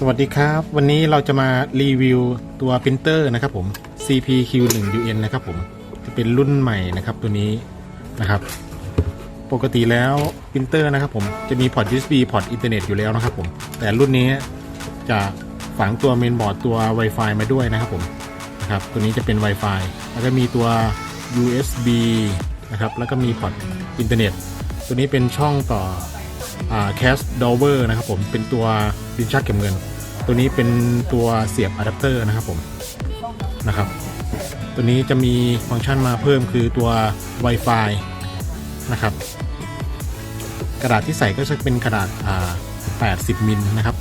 สวัสดีครับ วันนี้เราจะมารีวิวตัวปรินเตอร์นะครับผม CPQ1UN นะครับผมจะเป็นรุ่นใหม่นะครับตัวนี้นะครับ ปกติแล้วปรินเตอร์นะครับผมจะมีพอร์ต USB พอร์ตอินเทอร์เน็ตอยู่แล้วนะครับผม แต่รุ่นนี้จะฝังตัวเมนบอร์ดตัว Wi-Fi มาด้วยนะครับผมนะครับตัวนี้จะเป็น Wi-Fi แล้วก็มีตัว USB นะครับแล้วก็มีพอร์ตอินเทอร์เน็ตตัวนี้เป็นช่องต่อ แคสดอเวอร์นะครับผมเป็นตัวดินชักเก็บเงิน ตัวนี้เป็นตัวเสียบอะแดปเตอร์นะครับผมนะครับตัวนี้จะมีฟังก์ชันมาเพิ่มคือตัว Wi-Fi นะครับ กระดาษที่ใส่ก็จะเป็นกระดาษอ่า80มิลนะครับ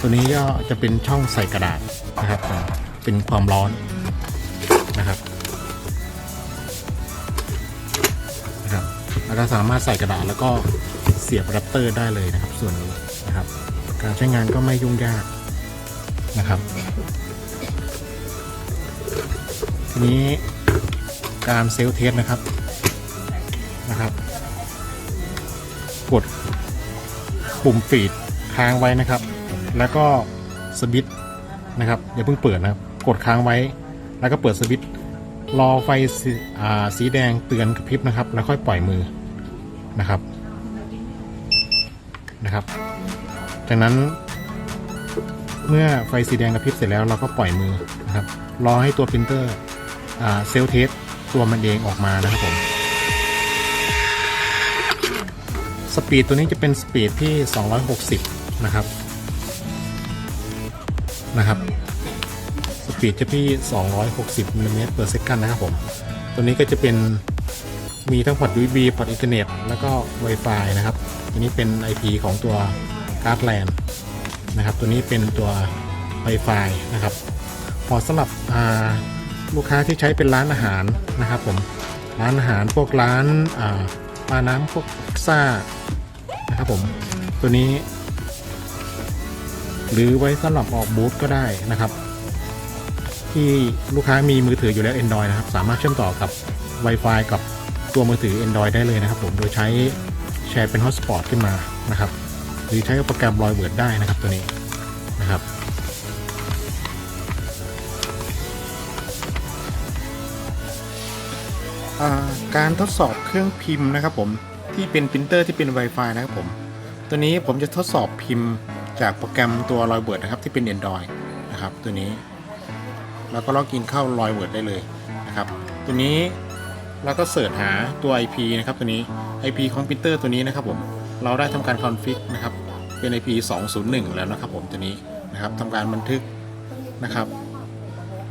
ตัวนี้ก็จะเป็นช่องใส่กระดาษนะครับ เป็นความร้อนนะครับนะครับแล้วก็สามารถใส่กระดาษแล้วก็ เสียบอะแดปเตอร์ได้เลยนะครับ ส่วนนี้นะครับ การใช้งานก็ไม่ยุ่งยากนะครับ ทีนี้การเซลเทสนะครับนะครับ กดปุ่มฟีดค้างไว้นะครับ แล้วก็สวิตช์นะครับอย่าเพิ่งเปิดนะครับ กดค้างไว้ แล้วก็เปิดสวิตช์รอไฟสอสีแดงเตือนกระพริบนะครับ แล้วค่อยปล่อยมือนะครับ นะครับ จากนั้น เมื่อไฟสีแดงกระพริบเสร็จแล้วเราก็ปล่อยมือนะครับรอให้ตัวปรินเตอร์เซลเทสตัวมันเองออกมานะครับผมสปีดตัวนี้จะเป็นสปีดที่ 260 นะครับนะครับสปีดจะที่ 260มิลลิเมตร per second นะครับผม ตัวนี้ก็จะเป็น มีทั้งพอร์ต USB พอร์ตอินเทอร์เน็ตแล้วก็ Wi-Fi นะครับตัวนี้เป็น IP ของตัว Cardland นะครับ ตัวนี้เป็นตัว Wi-Fi นะครับพอสำหรับลูกค้าที่ใช้เป็นร้านอาหารนะครับผมร้านอาหารพวกร้านอ่าปลาน้ำพวกซซ่านะครับผมตัวนี้ หรือไว้สำหรับออกบูธก็ได้นะครับ ที่ลูกค้ามีมือถืออยู่แล้ว Android นะครับ สามารถเชื่อมต่อกับ Wi-Fi กับ ตัวมือถือ Android ได้เลยนะครับผมโดยใช้แชร์เป็น Hotspot ขึ้นมานะครับ หรือใช้โปรแกรม Android ได้นะครับตัวนี้นะครับการทดสอบเครื่องพิมพ์นะครับผมที่เป็นปรินเตอร์ที่เป็น Wi-Fi นะครับผม ตัวนี้ผมจะทดสอบพิมพ์จากโปรแกรมตัว r o y b i r d นะครับที่เป็น Android นะครับตัวนี้ แล้วก็ล็อกอินเข้า r o y b i r d ได้เลยนะครับ ตัวนี้ เราก็เสิร์ชหาตัว IP นะครับตัวนี้ IP ของปรินเตอร์ตัวนี้นะครับผมเราได้ทำการคอนฟิกนะครับเป็น IP 201 แล้วนะครับผมตัวนี้นะครับทำการบันทึกนะครับ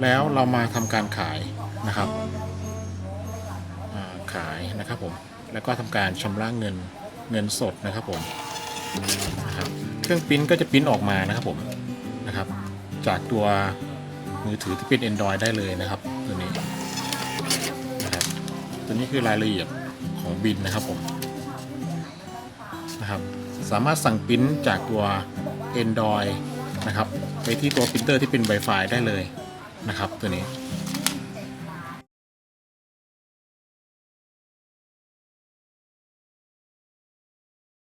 แล้วเรามาทำการขายนะครับขายนะครับผมแล้วก็ทำการชำระเงินเงินสดนะครับผมนะครับเครื่องปิ้นก็จะปิ้นออกมานะครับผมนะครับ จากตัวมือถือที่เป็น Android ได้เลยนะครับตัวนี้ันนี้คือรายละเอียดของบินนะครับผมนะครับ สามารถสั่งปริ้นจากตัว Android นะครับ ไปที่ตัวปรินเตอร์ที่เป็น Wi-Fi ได้เลยนะครับ ตัวนี้